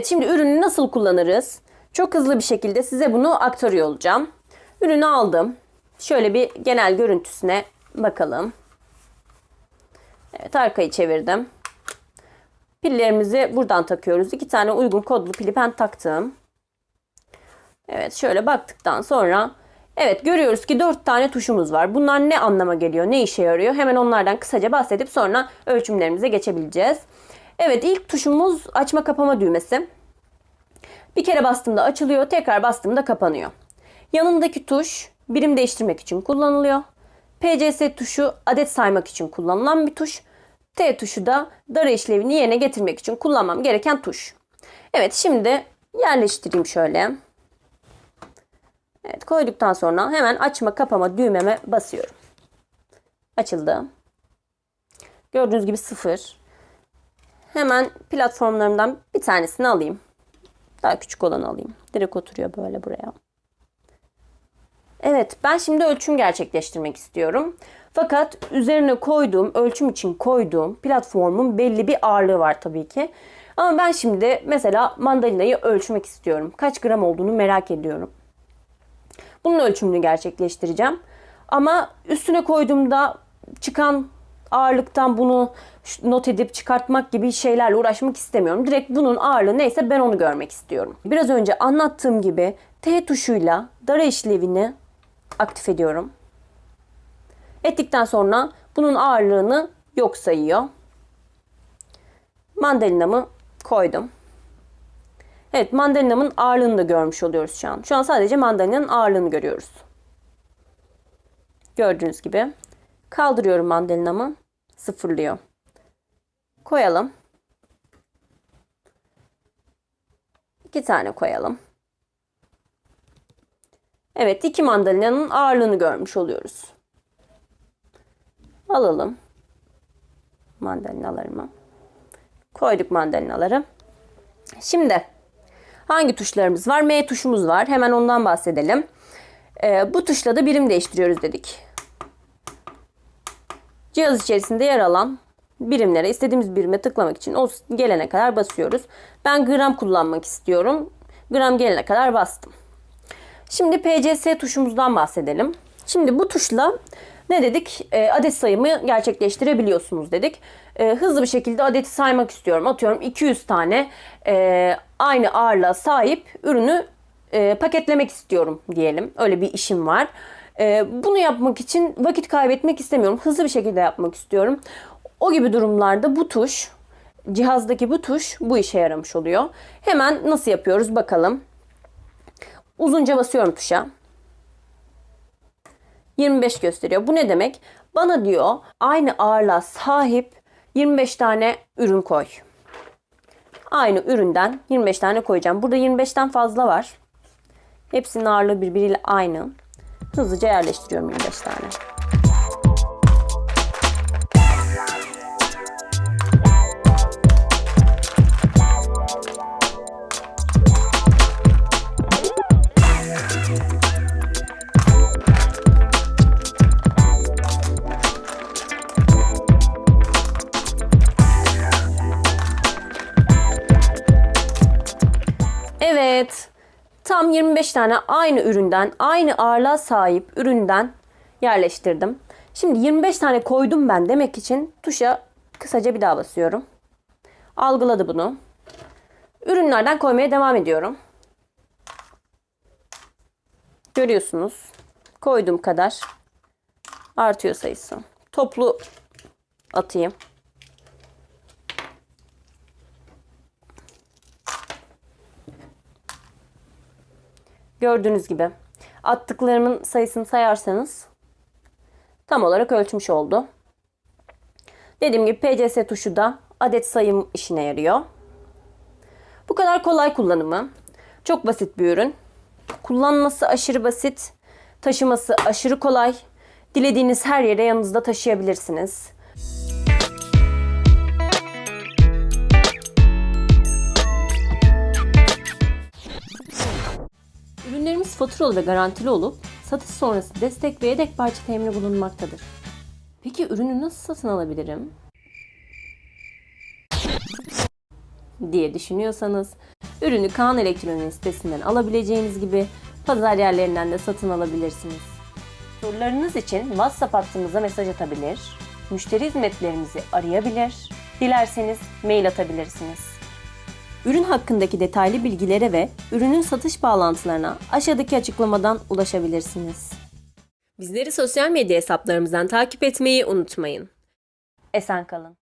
Evet şimdi ürünü nasıl kullanırız? Çok hızlı bir şekilde size bunu aktarıyor olacağım. Ürünü aldım. Şöyle bir genel görüntüsüne bakalım. Evet arkayı çevirdim. Pillerimizi buradan takıyoruz. İki tane uygun kodlu pili ben taktım. Evet şöyle baktıktan sonra evet görüyoruz ki dört tane tuşumuz var. Bunlar ne anlama geliyor, ne işe yarıyor? Hemen onlardan kısaca bahsedip sonra ölçümlerimize geçebileceğiz. Evet ilk tuşumuz açma kapama düğmesi. Bir kere bastığımda açılıyor, tekrar bastığımda kapanıyor. Yanındaki tuş birim değiştirmek için kullanılıyor. PCS tuşu adet saymak için kullanılan bir tuş. T tuşu da dara işlevini yerine getirmek için kullanmam gereken tuş. Evet şimdi yerleştireyim şöyle. Evet koyduktan sonra hemen açma kapama düğmeme basıyorum. Açıldı. Gördüğünüz gibi sıfır. Hemen platformlarımdan bir tanesini alayım. Daha küçük olanı alayım. Direkt oturuyor böyle buraya. Evet ben şimdi ölçüm gerçekleştirmek istiyorum. Fakat üzerine koyduğum, ölçüm için koyduğum platformun belli bir ağırlığı var tabii ki. Ama ben şimdi mesela mandalinayı ölçmek istiyorum. Kaç gram olduğunu merak ediyorum. Bunun ölçümünü gerçekleştireceğim. Ama üstüne koyduğumda çıkan ağırlıktan bunu not edip çıkartmak gibi şeylerle uğraşmak istemiyorum. Direkt bunun ağırlığı neyse ben onu görmek istiyorum. Biraz önce anlattığım gibi T tuşuyla dara işlevini aktif ediyorum. Ettikten sonra bunun ağırlığını yok sayıyor. Mandalinamı koydum. Evet mandalinamın ağırlığını da görmüş oluyoruz şu an. Şu an sadece mandalinanın ağırlığını görüyoruz. Gördüğünüz gibi. Kaldırıyorum mandalinamı. Sıfırlıyor. Koyalım. İki tane koyalım. Evet iki mandalinanın ağırlığını görmüş oluyoruz. Alalım. Mandalinalarımı. Koyduk mandalinaları. Şimdi hangi tuşlarımız var? M tuşumuz var. Hemen ondan bahsedelim. Ee, bu tuşla da birim değiştiriyoruz dedik. Cihaz içerisinde yer alan birimlere istediğimiz birime tıklamak için o gelene kadar basıyoruz. Ben gram kullanmak istiyorum. Gram gelene kadar bastım. Şimdi PCS tuşumuzdan bahsedelim. Şimdi bu tuşla ne dedik? E, adet sayımı gerçekleştirebiliyorsunuz dedik. E, hızlı bir şekilde adeti saymak istiyorum. Atıyorum 200 tane e, aynı ağırlığa sahip ürünü e, paketlemek istiyorum diyelim. Öyle bir işim var. E, bunu yapmak için vakit kaybetmek istemiyorum. Hızlı bir şekilde yapmak istiyorum. O gibi durumlarda bu tuş, cihazdaki bu tuş bu işe yaramış oluyor. Hemen nasıl yapıyoruz bakalım. Uzunca basıyorum tuşa. 25 gösteriyor. Bu ne demek? Bana diyor aynı ağırlığa sahip 25 tane ürün koy. Aynı üründen 25 tane koyacağım. Burada 25'ten fazla var. Hepsinin ağırlığı birbiriyle aynı. Hızlıca yerleştiriyorum 25 tane. Evet. Tam 25 tane aynı üründen, aynı ağırlığa sahip üründen yerleştirdim. Şimdi 25 tane koydum ben demek için tuşa kısaca bir daha basıyorum. Algıladı bunu. Ürünlerden koymaya devam ediyorum. Görüyorsunuz. Koyduğum kadar artıyor sayısı. Toplu atayım. Gördüğünüz gibi attıklarımın sayısını sayarsanız tam olarak ölçmüş oldu. Dediğim gibi PCS tuşu da adet sayım işine yarıyor. Bu kadar kolay kullanımı. Çok basit bir ürün. Kullanması aşırı basit. Taşıması aşırı kolay. Dilediğiniz her yere yanınızda taşıyabilirsiniz. Ürünlerimiz faturalı ve garantili olup satış sonrası destek ve yedek parça temini bulunmaktadır. Peki ürünü nasıl satın alabilirim? diye düşünüyorsanız Ürünü Kaan Elektronik sitesinden alabileceğiniz gibi pazar yerlerinden de satın alabilirsiniz. Sorularınız için WhatsApp hattımıza mesaj atabilir, müşteri hizmetlerimizi arayabilir, dilerseniz mail atabilirsiniz. Ürün hakkındaki detaylı bilgilere ve ürünün satış bağlantılarına aşağıdaki açıklamadan ulaşabilirsiniz. Bizleri sosyal medya hesaplarımızdan takip etmeyi unutmayın. Esen kalın.